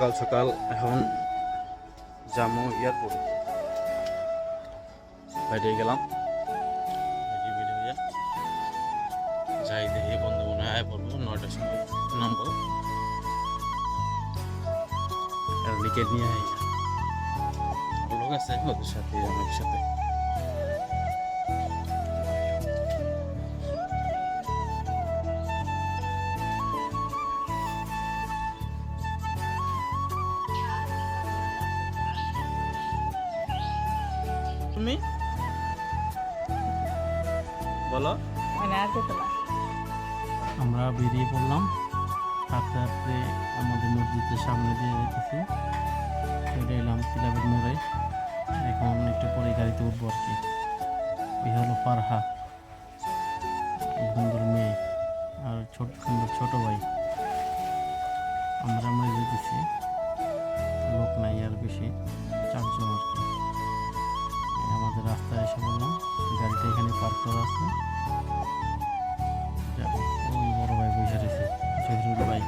সকাল সকাল এখন জামু এয়ারপোর্ট বাইরে গেলাম। যাই দেখি বন্ধু মনে হয় পড়ব, নয়টার সময় নামবো। আর লিখে নিয়ে আই লোক আছে, ওদের সাথে আমার সাথে। বলো। মানে আমরা বেরিয়ে পড়লাম। হাঁটতে হাঁটতে আমাদের মসজিদের সামনে দিয়ে যেতেছি। চলে এলাম ক্লাবের মোড়ে। এখন একটু পরে গাড়িতে উঠবো আর কি। এই হলো ফারহা। বন্ধুর মেয়ে আর ছোট সুন্দর ছোট ভাই। আমরা আমরা যেতেছি। লোক নাই আর বেশি। চারজন আর কি। আমাদের রাস্তায় এসে বললাম গাড়িটা এখানে পার্ক করা আছে। ওই বড় ভাই বসে রয়েছে। জহিরুল ভাই।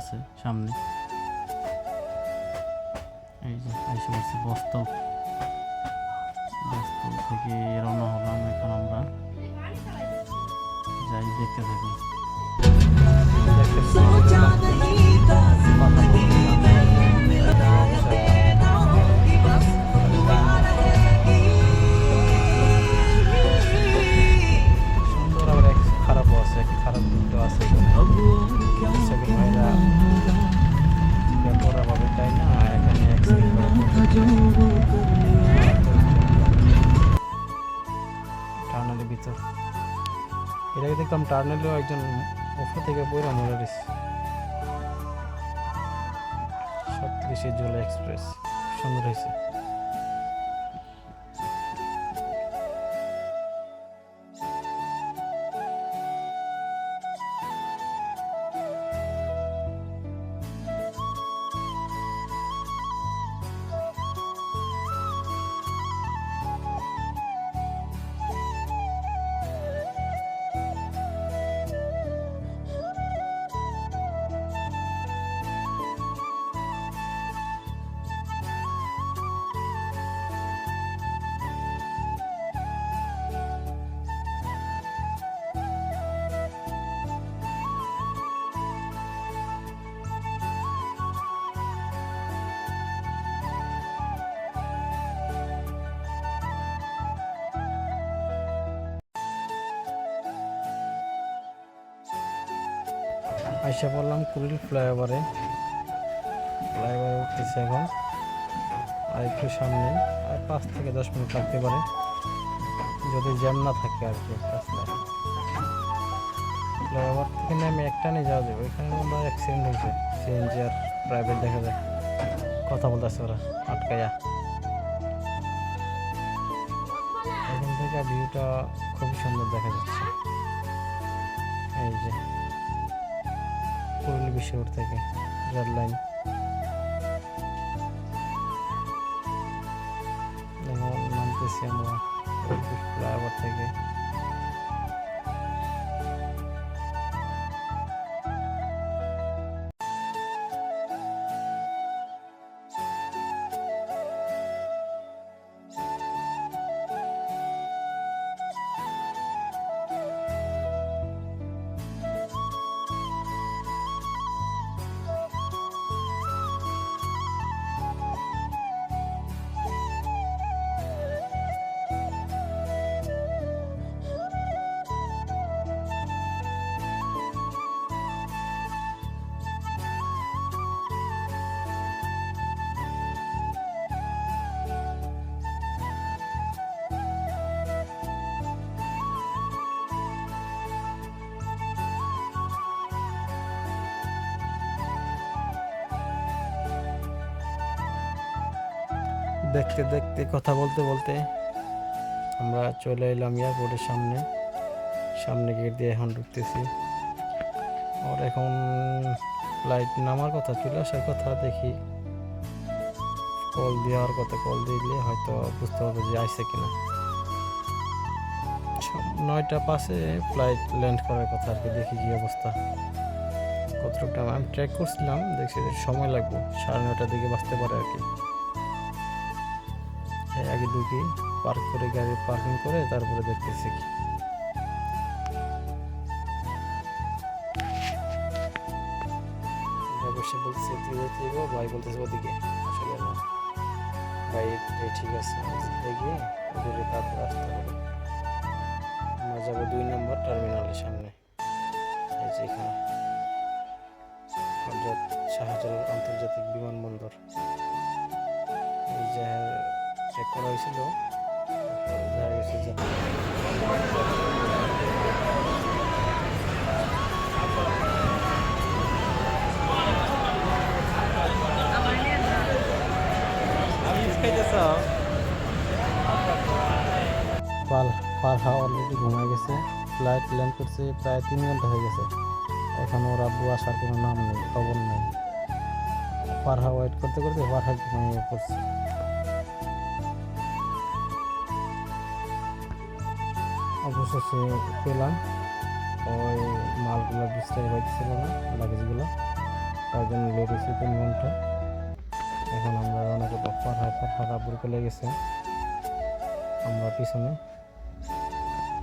আছে সামনে। এই যে আইসে পড়ছি বস্তব বস্তব থেকে রওনা হলাম এখন আমরা। যাই দেখতে থাকুন খারাপও আছে খারাপ আছে। টার্নেলের ভিতর। এর আগে দেখলাম টার্নেলেও একজন ওপর থেকে পড়ে মরে গেছে। সে জল এক্সপ্রেস, সুন্দর হয়েছে। আইসা পড়লাম কুড়িল ফ্লাইওভারে। ফ্লাইওভারে উঠতেছে এখন। আর একটু সামনে, আর পাঁচ থেকে দশ মিনিট লাগতে পারে। যদি জ্যাম না থাকে আর কি রাস্তায় ফ্লাইওভার থেকে নেমে একটা নিয়ে যাওয়া যাবে ওইখানে মনে হয় অ্যাক্সিডেন্ট হয়েছে সিএনজি আর প্রাইভেট দেখা যায়। কথা বলতেছে ওরা, আটকাইয়া। এখান থেকে ভিউটা খুবই সুন্দর দেখা যাচ্ছে। এই যে। পুরুলি বিশ্বর থেকে রেল লাইন এখন নামতেছি আমরা ফ্লাইওভার থেকে দেখতে দেখতে, কথা বলতে বলতে আমরা চলে এলাম এয়ারপোর্টের সামনে। সামনে গেট দিয়ে এখন ঢুকতেছি। আর এখন ফ্লাইট নামার কথা, চলে আসার কথা দেখি। কল দেওয়ার কথা কল দিলে হয়তো বুঝতে পারব যে আইসে কিনা। নয়টা পাশে ফ্লাইট ল্যান্ড করার কথা আর কি, দেখি কি অবস্থা। time, আমি ট্র্যাক করছিলাম, দেখছি সময় লাগবে, সাড়ে নয়টার দিকে বাঁচতে পারে আর কি। আগে ঢুকি পার্ক করে গাড়ি পার্কিং করে তারপরে কি। ভাই বসে বলতেছে, তুই যেতে যাব? ভাই বলতেছে, ওদিকে। আসলে না। ভাই ঠিক আছে এগিয়ে ঘুরে তারপর আসতে হবে। আমরা যাব দুই নম্বর টার্মিনালের সামনে। এই যে এখানে। আন্তর্জাতিক বিমানবন্দর। করা হয়েছিল। পারহা অলরেডি ঘুমায় গেছে। ফ্লাইট ল্যান্ড করছে প্রায় তিন ঘণ্টা হয়ে গেছে। এখন ওর আব্বু আসার কোনো নাম নেই খবর নেই। পারহা ওয়েট করতে করতে পারহা ঘুমিয়ে পড়ছে। অবশেষে পেলাম। ওই মালগুলো বিস্তার হয়েছিল না লাগেজগুলো তার জন্য লেট তিন ঘণ্টা। এখন আমরা করব পারহা পারহা আব্বুর চলে গেছে। আমরা পিছনে।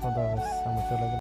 হাফেজ আমরা চলে